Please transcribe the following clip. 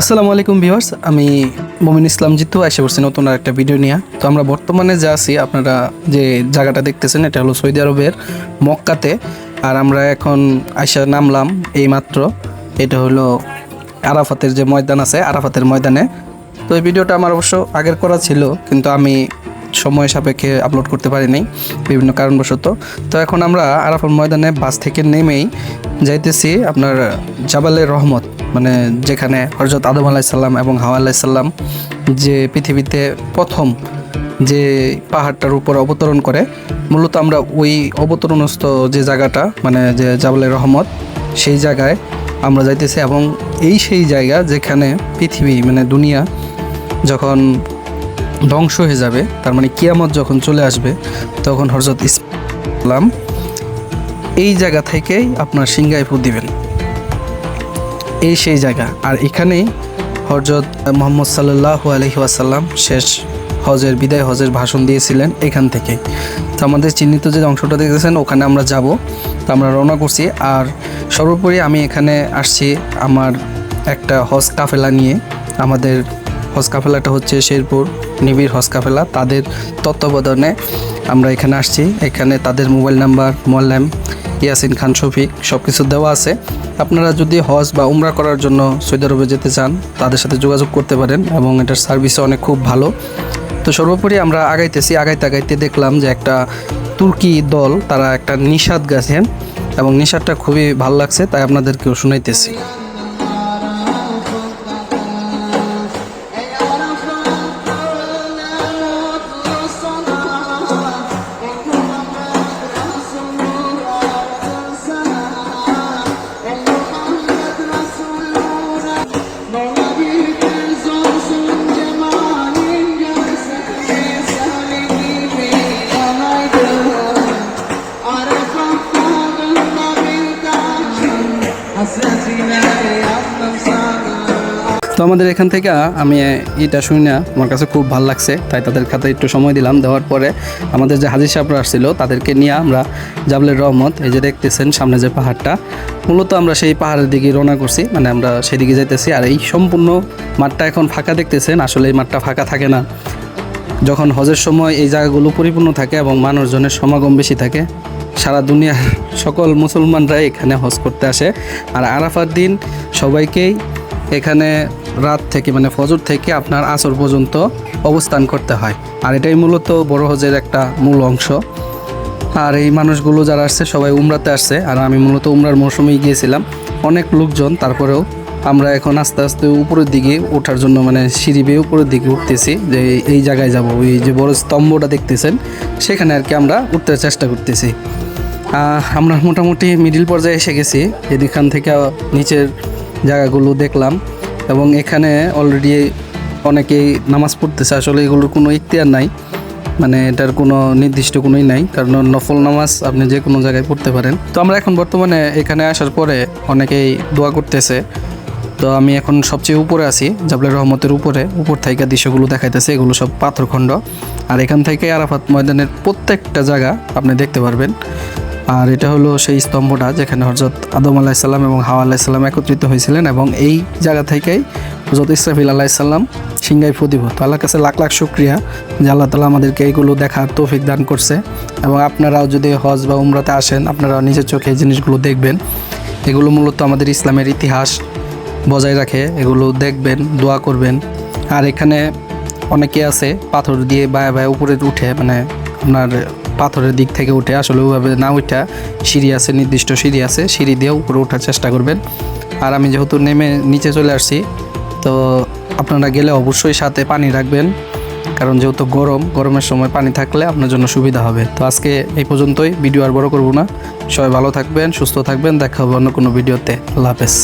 আসসালামু আলাইকুম ভিউয়ার্স, আমি মমিন ইসলাম জিতু, আশা করছি নতুন আর একটা ভিডিও নিয়ে। তো আমরা বর্তমানে যা আছি, আপনারা যে জায়গাটা দেখতেছেন, এটা হলো সৌদি আরবের মক্কাতে। আর আমরা এখন আয়সা নামলাম এই মাত্র এটা হলো আরাফাতের যে ময়দান আছে, আরাফাতের ময়দানে। তো এই ভিডিওটা আমার অবশ্য আগের করা ছিল, কিন্তু আমি সময় সাপেক্ষে আপলোড করতে পারিনি, বিভিন্ন কারণবশত। তো এখন আমরা আরাফাত ময়দানে বাস থেকে নেমেই যাইতেছি আপনার জাবালে রহমত মানে যেখানে হজরত আদম আলাইসাল্লাম এবং হাওয়া আলাইসাল্লাম যে পৃথিবীতে প্রথম যে পাহাড়টার উপর অবতরণ করে, মূলত আমরা ওই অবতরণস্থ যে জায়গাটা মানে যে জাবালে রহমত, সেই জায়গায় আমরা যাইতেছি এবং এই সেই জায়গা যেখানে পৃথিবী মানে দুনিয়া যখন ধ্বংস হয়ে যাবে। তার মানে কিয়ামত যখন চলে আসবে, তখন হজরত ইসলাম এই জায়গা থেকেই আপনার ফু দিবেন। এই সেই জায়গা। আর এখানেই হজরত মোহাম্মদ সাল্লাহ আলহি আসাল্লাম শেষ হজের, বিদায় হজের ভাষণ দিয়েছিলেন এখান থেকেই। তো আমাদের চিহ্নিত যে অংশটা দেখতেছেন, ওখানে আমরা যাব। তো আমরা রওনা করছি। আর সর্বোপরি আমি এখানে আসছি আমার একটা হজ কাফেলা নিয়ে। আমাদের হজ কাফেলাটা হচ্ছে শেরপুর নিবিড় হজ কাফেলা তাদের তত্ত্বাবধানে আমরা এখানে আসছি। এখানে তাদের মোবাইল নাম্বার মোল্লাম ইয়াসিন খান, শফিক সব কিছু দেওয়া আছে। আপনারা যদি হজ বা উমরা করার জন্য সৌদি আরবে যেতে চান, তাদের সাথে যোগাযোগ করতে পারেন এবং এটার সার্ভিসও অনেক খুব ভালো। তো সর্বোপরি আমরা আগাইতেছি। আগাইতে আগাইতে দেখলাম যে একটা তুর্কি দল, তারা একটা নিষাদ গাছেন এবং নিষাদটা খুবই ভালো লাগছে, তাই আপনাদেরকেও শুনাইতেছি। তো আমাদের এখান থেকে, আমি এটা শুনি না, আমার কাছে খুব ভালো লাগছে, তাই তাদের খাতে একটু সময় দিলাম, দেওয়ার পরে আমাদের যে হাজির সাহেবরা আসছিল, তাদেরকে নিয়ে আমরা জাবলের রহমত, এই যে দেখতেছেন সামনে যে পাহাড়টা, মূলত আমরা সেই পাহাড়ের দিকে রওনা করছি মানে আমরা সেদিকে যাইতেছি, আর এই সম্পূর্ণ মাঠটা এখন ফাঁকা দেখতেছেন, আসলে এই মাঠটা ফাঁকা থাকে না। যখন হজের সময় এই জায়গাগুলো পরিপূর্ণ থাকে এবং মানুষজনের সমাগম বেশি থাকে, সারা দুনিয়ার সকল মুসলমানরা এখানে হজ করতে আসে। আর আরাফার দিন সবাইকেই এখানে রাত থেকে মানে ফজর থেকে আপনার আসর পর্যন্ত অবস্থান করতে হয়। আর এটাই মূলত বড় হজের একটা মূল অংশ। আর এই মানুষগুলো যারা আসছে, সবাই উমরাতে আসছে। আর আমি মূলত উমরার মৌসুমেই গিয়েছিলাম। অনেক লোকজন, তারপরেও আমরা এখন আস্তে আস্তে উপরের দিকে ওঠার জন্য মানে সিঁড়ি বেয়ে উপরের দিকে উঠতেছি। যে এই জায়গায় যাব, ওই যে বড় স্তম্ভটা দেখতেছেন, সেখানে আর কি আমরা উঠতে চেষ্টা করতেছি। আমরা মোটামুটি মিডিল পর্যায়ে এসে গেছি। এদিকখান থেকে নিচের জায়গাগুলো দেখলাম। এবং এখানে অলরেডি অনেকেই নামাজ পড়তেছে। আসলে এগুলোর কোনো ইখতিয়ার নাই। মানে এটার কোনো নির্দিষ্ট কোনোই নাই। কারণ নফল নামাজ আপনি যে কোনো জায়গায় পড়তে পারেন। তো আমরা এখন বর্তমানে এখানে আসার পরে অনেকেই দোয়া করতেছে। তো আমি এখন সবচেয়ে উপরে আছি, জাবলের রহমতের উপরে। উপর থেকে দৃশ্যগুলো দেখাইতেছে, এগুলো সব পাথরখণ্ড। আর এখান থেকে আরাফাত ময়দানের প্রত্যেকটা জায়গা আপনি দেখতে পারবেন। আর এটা হলো সেই স্তম্ভটা যেখানে হজরত আদম আলাহিসাল্লাম এবং হাওয়া আলাহিসাল্লাম একত্রিত হয়েছিলেন এবং এই জায়গা থেকেই হজরত ইসরাফিল আলাহিসাল্লাম সিংগাই ফুদিব তো আল্লাহর কাছে লাখ লাখ শুক্রিয়া যে আল্লাহ তালা আমাদেরকে এইগুলো দেখার তৌফিক দান করছে এবং আপনারাও যদি হজ বা উমরাতে আসেন, আপনারাও নিজের চোখে এই জিনিসগুলো দেখবেন। এগুলো মূলত আমাদের ইসলামের ইতিহাস বজায় রাখে, এগুলো দেখবেন, দোয়া করবেন। আর এখানে অনেকে আছে পাথর দিয়ে বায়া বায়া উপরে উঠে মানে আপনার পাথরের দিক থেকে উঠে আসলে ওইভাবে না উঠা সিঁড়ি আছে, নির্দিষ্ট সিঁড়ি আছে, সিঁড়ি দিয়ে উপরে ওঠার চেষ্টা করবেন। আর আমি যেহেতু নেমে নিচে চলে আসছি, তো আপনারা গেলে অবশ্যই সাথে পানি রাখবেন। কারণ যেহেতু গরম, গরমের সময় পানি থাকলে আপনার জন্য সুবিধা হবে। তো আজকে এই পর্যন্তই, ভিডিও আর বড় করব না। সবাই ভালো থাকবেন, সুস্থ থাকবেন, দেখা হবে অন্য কোনো ভিডিওতে। আল্লাহ হাফেজ।